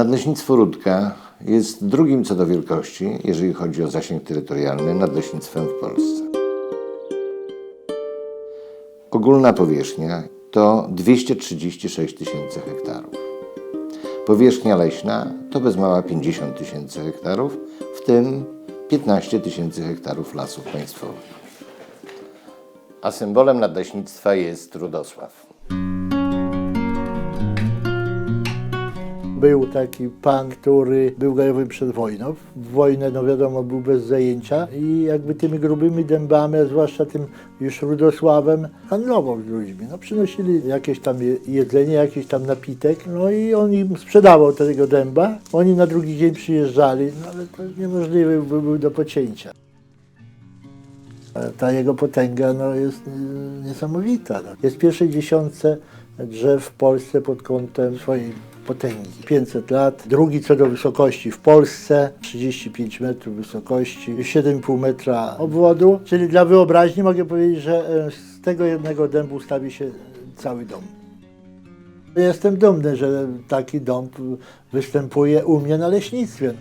Nadleśnictwo Rudka jest drugim co do wielkości, jeżeli chodzi o zasięg terytorialny, nadleśnictwem w Polsce. Ogólna powierzchnia to 236 tysięcy hektarów. Powierzchnia leśna to bez mała 50 tysięcy hektarów, w tym 15 tysięcy hektarów lasów państwowych. A symbolem nadleśnictwa jest Rudosław. Był taki pan, który był gajowym przed wojną. W wojnę, no wiadomo, był bez zajęcia i jakby tymi grubymi dębami, a zwłaszcza tym już Rudosławem, handlował z ludźmi. No przynosili jakieś tam je- jedzenie, jakiś tam napitek, no i on im sprzedawał tego dęba. Oni na drugi dzień przyjeżdżali, no ale to niemożliwe by był do pocięcia. Ta jego potęga no, jest e, niesamowita. No. Jest w pierwszej dziesiątce drzew w Polsce pod kątem swojej potęgi. 500 lat. Drugi co do wysokości w Polsce, 35 metrów wysokości, 7,5 metra obwodu. Czyli dla wyobraźni mogę powiedzieć, że e, z tego jednego dębu stawi się cały dom. Jestem dumny, że taki dom występuje u mnie na leśnictwie.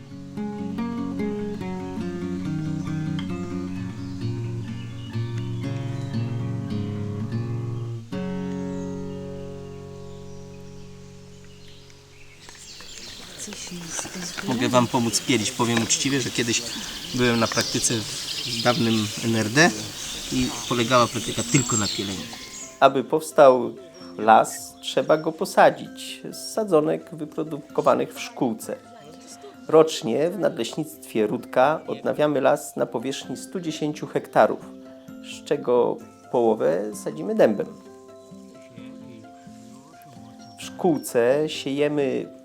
Mogę Wam pomóc pielić. Powiem uczciwie, że kiedyś byłem na praktyce w dawnym NRD i polegała praktyka tylko na pieleniu. Aby powstał las, trzeba go posadzić z sadzonek wyprodukowanych w szkółce. Rocznie w nadleśnictwie Rudka odnawiamy las na powierzchni 110 hektarów, z czego połowę sadzimy dębem. W szkółce siejemy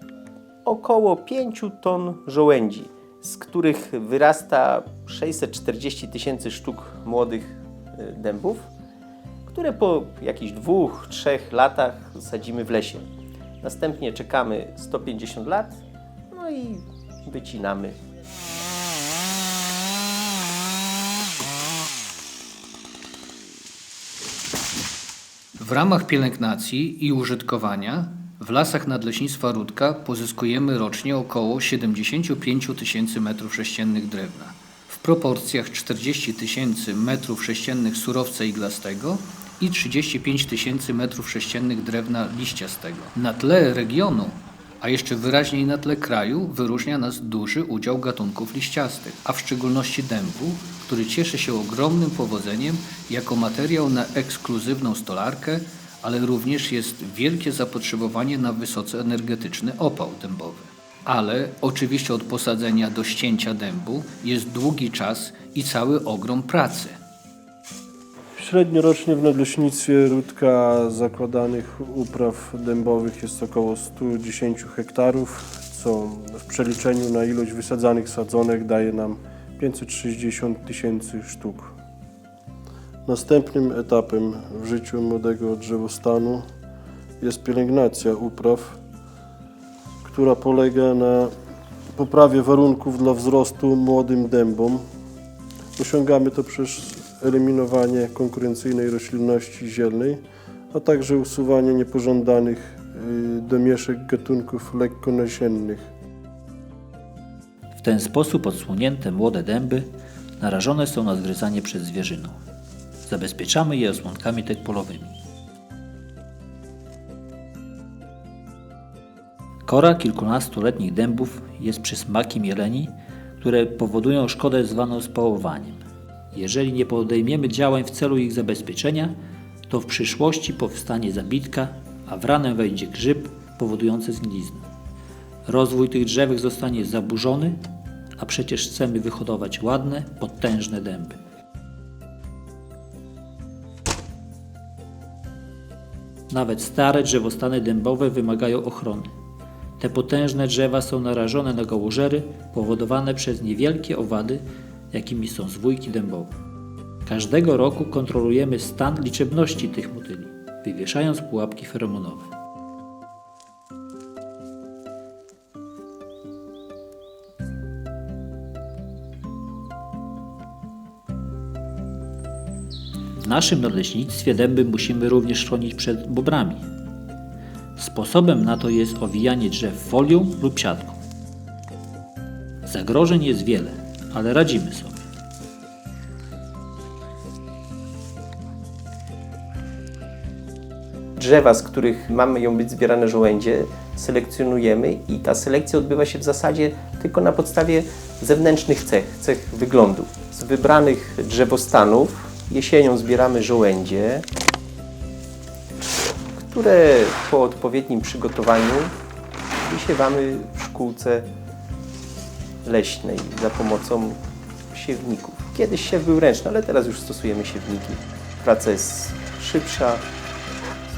około 5 ton żołędzi, z których wyrasta 640 tysięcy sztuk młodych y, dębów, które po jakichś dwóch, trzech latach sadzimy w lesie. Następnie czekamy 150 lat, no i wycinamy. W ramach pielęgnacji i użytkowania w lasach Nadleśnictwa Rudka pozyskujemy rocznie około 75 tysięcy metrów sześciennych drewna. W proporcjach 40 tysięcy metrów sześciennych surowca iglastego i 35 tysięcy metrów sześciennych drewna liściastego. Na tle regionu a jeszcze wyraźniej na tle kraju wyróżnia nas duży udział gatunków liściastych, a w szczególności dębu, który cieszy się ogromnym powodzeniem jako materiał na ekskluzywną stolarkę, ale również jest wielkie zapotrzebowanie na wysoce energetyczny opał dębowy. Ale oczywiście od posadzenia do ścięcia dębu jest długi czas i cały ogrom pracy. Średnio rocznie w nadleśnictwie Rudka zakładanych upraw dębowych jest około 110 hektarów, co w przeliczeniu na ilość wysadzanych sadzonek daje nam 560 tysięcy sztuk. Następnym etapem w życiu młodego drzewostanu jest pielęgnacja upraw, która polega na poprawie warunków dla wzrostu młodym dębom. Osiągamy to przez eliminowanie konkurencyjnej roślinności zielnej, a także usuwanie niepożądanych y, domieszek gatunków lekkonasiennych. W ten sposób odsłonięte młode dęby narażone są na zgryzanie przez zwierzynę. Zabezpieczamy je osłonkami tekpolowymi. Kora kilkunastoletnich dębów jest przysmakiem jeleni, które powodują szkodę zwaną spałowaniem. Jeżeli nie podejmiemy działań w celu ich zabezpieczenia, to w przyszłości powstanie zabitka, a w ranę wejdzie grzyb powodujący zgniznę. Rozwój tych drzewek zostanie zaburzony, a przecież chcemy wyhodować ładne, potężne dęby. Nawet stare drzewostany dębowe wymagają ochrony. Te potężne drzewa są narażone na gołożery powodowane przez niewielkie owady, jakimi są zwójki dębowe. Każdego roku kontrolujemy stan liczebności tych motyli, wywieszając pułapki feromonowe. W naszym nadleśnictwie dęby musimy również chronić przed bobrami. Sposobem na to jest owijanie drzew folią lub siatką. Zagrożeń jest wiele, ale radzimy sobie. drzewa, z których mamy ją być zbierane żołędzie, selekcjonujemy i ta selekcja odbywa się w zasadzie tylko na podstawie zewnętrznych cech, cech wyglądu. Z wybranych drzewostanów jesienią zbieramy żołędzie, które po odpowiednim przygotowaniu wysiewamy w szkółce leśnej za pomocą siewników. Kiedyś siew był ręczny, ale teraz już stosujemy siewniki. Praca jest szybsza,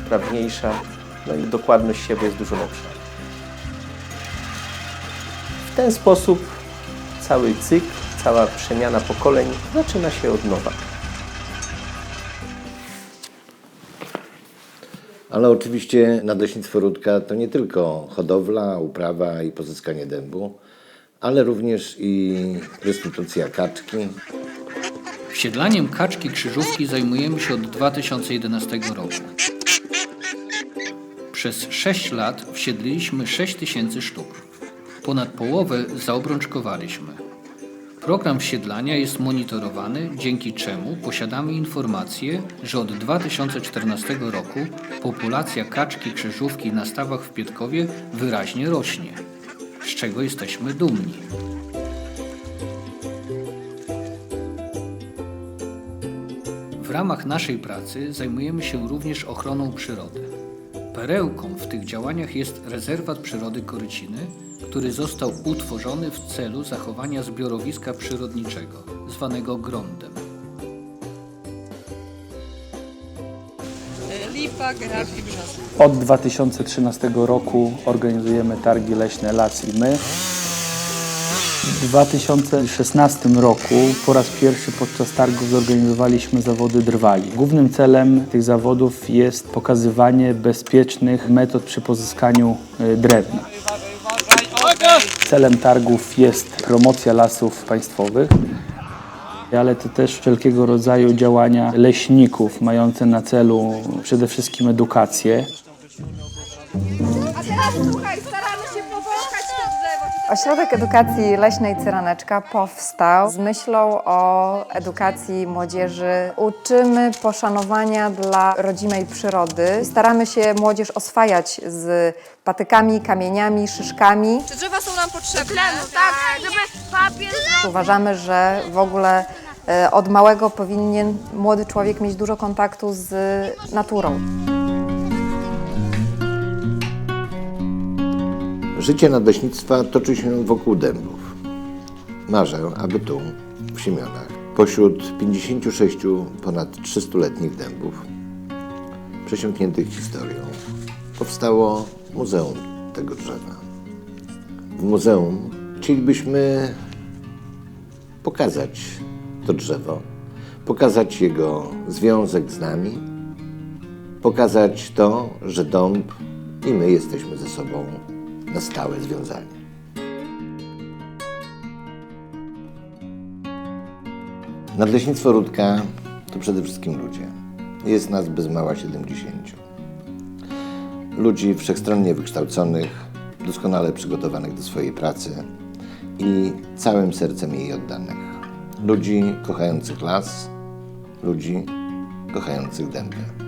sprawniejsza, no i dokładność siewu jest dużo lepsza. W ten sposób cały cykl, cała przemiana pokoleń zaczyna się od nowa. Ale oczywiście nadleśnictwo Rudka to nie tylko hodowla, uprawa i pozyskanie dębu, ale również i restytucja kaczki, Wsiedlaniem kaczki krzyżówki zajmujemy się od 2011 roku. Przez 6 lat wsiedliliśmy 6 tysięcy sztuk. Ponad połowę zaobrączkowaliśmy. Program wsiedlania jest monitorowany, dzięki czemu posiadamy informację, że od 2014 roku populacja kaczki krzyżówki na stawach w Pietkowie wyraźnie rośnie, z czego jesteśmy dumni. W ramach naszej pracy zajmujemy się również ochroną przyrody. Perełką w tych działaniach jest rezerwat przyrody Koryciny, który został utworzony w celu zachowania zbiorowiska przyrodniczego, zwanego grądem. Lipa, Grab i. Od 2013 roku organizujemy targi leśne Las i My. W 2016 roku po raz pierwszy podczas targów zorganizowaliśmy zawody drwali. Głównym celem tych zawodów jest pokazywanie bezpiecznych metod przy pozyskaniu y, drewna. Celem targów jest promocja lasów państwowych, ale to też wszelkiego rodzaju działania leśników mające na celu przede wszystkim edukację. A teraz słuchaj, staramy się powąchać to drzewo. Ośrodek Edukacji Leśnej Cyraneczka powstał z myślą o edukacji młodzieży. Uczymy poszanowania dla rodzimej przyrody. Staramy się młodzież oswajać z patykami, kamieniami, szyszkami. Czy drzewa są nam potrzebne? Tak, żeby papier... Uważamy, że w ogóle e, od małego powinien młody człowiek mieć dużo kontaktu z naturą. Życie nadleśnictwa toczy się wokół dębów. Marzę, aby tu, w Siemionach, pośród 56 ponad 300-letnich dębów, przesiąkniętych historią, powstało muzeum tego drzewa. W muzeum chcielibyśmy pokazać to drzewo, pokazać jego związek z nami, pokazać to, że dąb i my jesteśmy ze sobą na stałe związani. Nadleśnictwo Rudka to przede wszystkim ludzie. Jest nas bez mała 70. Ludzi wszechstronnie wykształconych, doskonale przygotowanych do swojej pracy i całym sercem jej oddanych. Ludzi kochających las, ludzi kochających dęby.